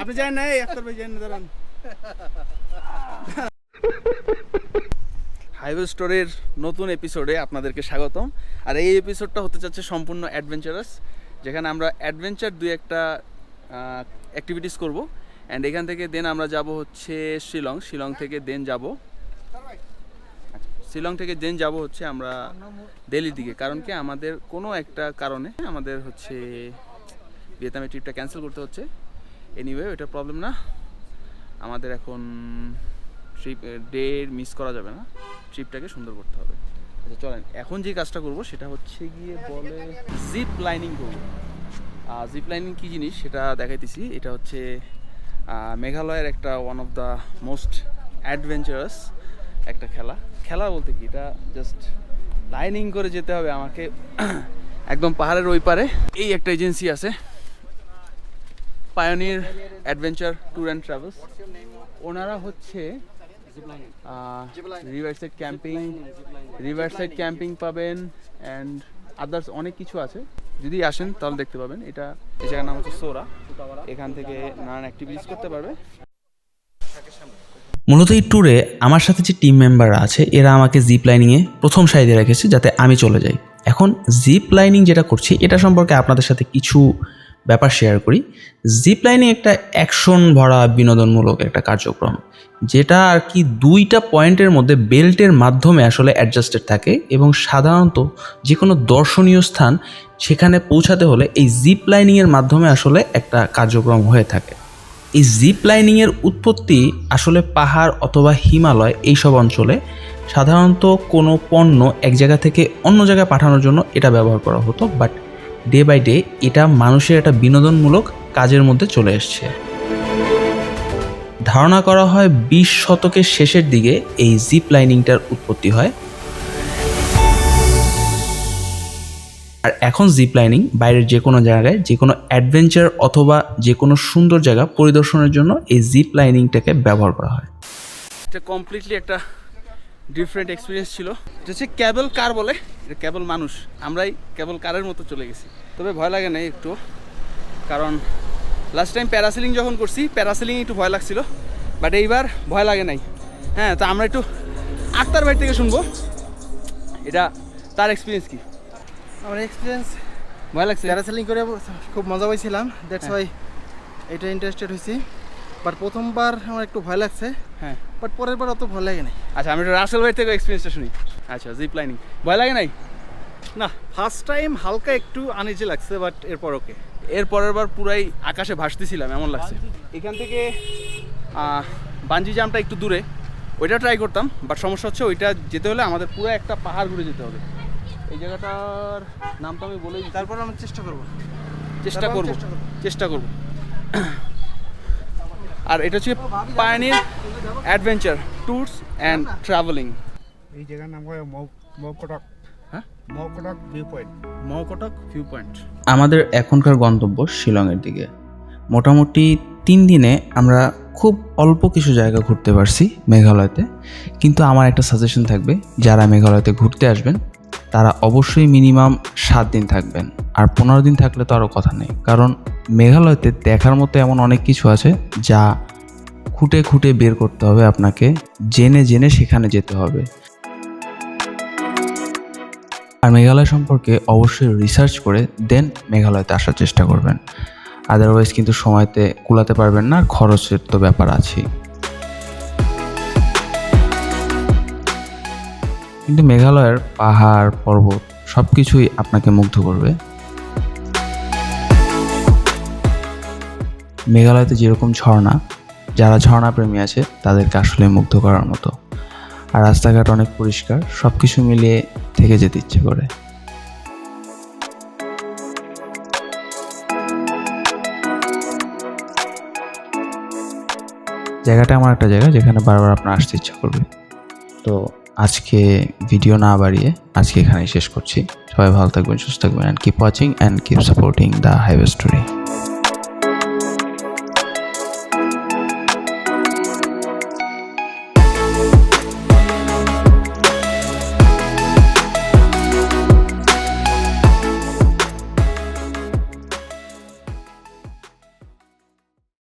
আপনি জানেন না আক্তার ভাই জানেন দাঁড়ান। হাইওয়ে স্টোরের নতুন এপিসোডে আপনাদেরকে স্বাগতম। আর এই এপিসোডটা হতে যাচ্ছে সম্পূর্ণ অ্যাডভেঞ্চারাস যেখানে আমরা অ্যাডভেঞ্চার দুই একটা অ্যাক্টিভিটিস করব। অ্যান্ড এখান থেকে দেন আমরা যাব হচ্ছে শিলং। শিলং থেকে দেন যাব। শিলং থেকে দেন যাব হচ্ছে আমরা দিল্লির দিকে। কারণ কি আমাদের কোনো একটা কারণে আমাদের হচ্ছে ভিয়েতনামের ট্রিপটা ক্যান্সেল করতে হচ্ছে। এনিওয়ে ওটা প্রবলেম না। আমাদের এখন ট্রিপ ডে মিস করা যাবে না। ট্রিপটাকে সুন্দর করতে হবে। আচ্ছা চলেন। এখন যে কাজটা করব, সেটা হচ্ছে গিয়ে বলে জিপ লাইনিং করব। জিপ লাইনিং কী জিনিস সেটা দেখাইতেছি। এটা হচ্ছে মেঘালয়ের একটা one of the most adventurous একটা খেলা। খেলা বলতে কি? এটা জাস্ট লাইনিং করে যেতে হবে আমাকে। একদম পাহাড়ের ওই পারে। এই একটা এজেন্সি আছে। Pioneer Adventure Tour and Travels ওনারা হচ্ছে river side camping river side camping পাবেন অ্যান্ড আদার্স অনেক কিছু আছে। যদি আসেন তাহলে দেখতে পাবেন। এটা, এই জায়গার নাম হচ্ছে সোরা এখান থেকে নানান অ্যাক্টিভিটিস করতে পারবে। মূলত এই ট্যুরে আমার সাথে যে টিম মেম্বাররা আছে, এরা আমাকে জিপ লাইনিংয়ে প্রথম সাইডে রেখেছে যাতে আমি চলে যাই। এখন জিপ লাইনিং যেটা করছি, এটা সম্পর্কে আপনাদের সাথে কিছু ব্যাপার শেয়ার করি। জিপ লাইনিং একটা অ্যাকশন ভরা বিনোদনমূলক একটা কার্যক্রম, যেটা আর কি দুইটা পয়েন্টের মধ্যে বেল্টের মাধ্যমে আসলে অ্যাডজাস্টেড থাকে এবং সাধারণত যে কোনো দর্শনীয় স্থান সেখানে পৌঁছাতে হলে এই জিপ লাইনিংয়ের মাধ্যমে আসলে একটা কার্যক্রম হয়ে থাকে। এই জিপ লাইনিংয়ের উৎপত্তি আসলে পাহাড় অথবা হিমালয় এইসব অঞ্চলে, সাধারণত কোনো পণ্য এক জায়গা থেকে অন্য জায়গায় পাঠানোর জন্য এটা ব্যবহার করা হতো বাট ডে বাই ডে এটা মানুষের একটা বিনোদনমূলক কাজের মধ্যে চলে এসছে। ধারণা করা হয় বিশ শতকের শেষের দিকে এই জিপ লাইনিংটার উৎপত্তি হয়। আর এখন জিপ লাইনিং বাইরের যে কোনো জায়গায়, যে কোনো অ্যাডভেঞ্চার অথবা যে কোনো সুন্দর জায়গা পরিদর্শনের জন্য এই জিপ লাইনিংটাকে ব্যবহার করা হয়। এটা কমপ্লিটলি একটা ডিফারেন্ট এক্সপিরিয়েন্স ছিল। হচ্ছে ক্যাবল কার বলে। এটা কেবল মানুষ আমরাই কেবল কারের মতো চলে গেছি। তবে ভয় লাগে না একটু কারণ লাস্ট টাইম প্যারাসিলিং যখন করছি প্যারাসিলিং একটু ভয় লাগছিল বাট এইবার ভয় লাগে নাই। হ্যাঁ তো আমরা একটু আক্তার ভাই থেকে শুনব। এটা তার এক্সপিরিয়েন্স কি? আমার এক্সপিরিয়েন্স ভয় লাগছে? প্যারাসেলিং করে খুব মজা পাইছিলাম দ্যাটস। ওয়াই এটা ইন্টারেস্টেড হয়েছি বাট প্রথমবার আমার একটু ভয় লাগছে হ্যাঁ। বাট পরের বার অত ভয় লাগে নাই। আচ্ছা আমি একটু রাসেল ভাই থেকে এক্সপিরিয়েন্সটা শুনি। আচ্ছা জিপ লাইনিং ভয় লাগে নাই? না। ফার্স্ট টাইম হালকা একটু আনইজি লাগছে বাট এরপর ওকে এর পরের বার পুরাই আকাশে ভাসতেছিলাম এমন লাগছে। এখান থেকে বাঞ্জি জামটা একটু দূরে। ওইটা ট্রাই করতাম বাট সমস্যা হচ্ছে ওইটা যেতে হলে আমাদের পুরো একটা পাহাড় ঘুরে যেতে হবে। এই জায়গাটার নাম তো আমি বলেই তারপর আমি চেষ্টা করব। চেষ্টা করব। চেষ্টা করব। আর এটা হচ্ছে Pioneer Adventure Tours and Travelling এই জায়গার নাম হয় মৌকটক। হ্যাঁ? Mawkdok view point view point আমাদের এখনকার গন্তব্য শিলংয়ের দিকে। মোটামুটি তিন দিনে আমরা খুব অল্প কিছু জায়গা ঘুরতে পারছি মেঘালয়তে। কিন্তু আমার একটা সাজেশন থাকবে যারা মেঘালয়তে ঘুরতে আসবেন তারা অবশ্যই মিনিমাম সাত দিন থাকবেন। আর পনেরো দিন থাকলে তো আরও কথা নেই। কারণ মেঘালয়তে দেখার মতো এমন অনেক কিছু আছে যা খুঁটে খুঁটে বের করতে হবে আপনাকে জেনে জেনে সেখানে যেতে হবে। আর মেঘালয় সম্পর্কে অবশ্যই রিসার্চ করে দেন মেঘালয়তে আসার চেষ্টা করবেন। আদারওয়াইজ কিন্তু সময়তে কুলাতে পারবেন না, খরচের তো ব্যাপার আছেই। কিন্তু মেঘালয়ের পাহাড়, পর্বত সব কিছুই আপনাকে মুগ্ধ করবে। মেঘালয়তে যেরকম ঝর্ণা, যারা ঝর্ণা প্রেমী আছে তাদেরকে আসলে মুগ্ধ করার মতো। আর রাস্তাঘাট অনেক পরিষ্কার সব কিছু মিলিয়ে থেকে যেতে ইচ্ছে করে। জায়গাটা আমার একটা জায়গা যেখানে বারবার আপনার আসতে ইচ্ছা করবে। তো আজকে ভিডিও না বাড়িয়ে আজকে এখানেই শেষ করছি। সবাই ভালো থাকবেন, সুস্থ থাকবেন and keep watching and keep supporting the Highway Story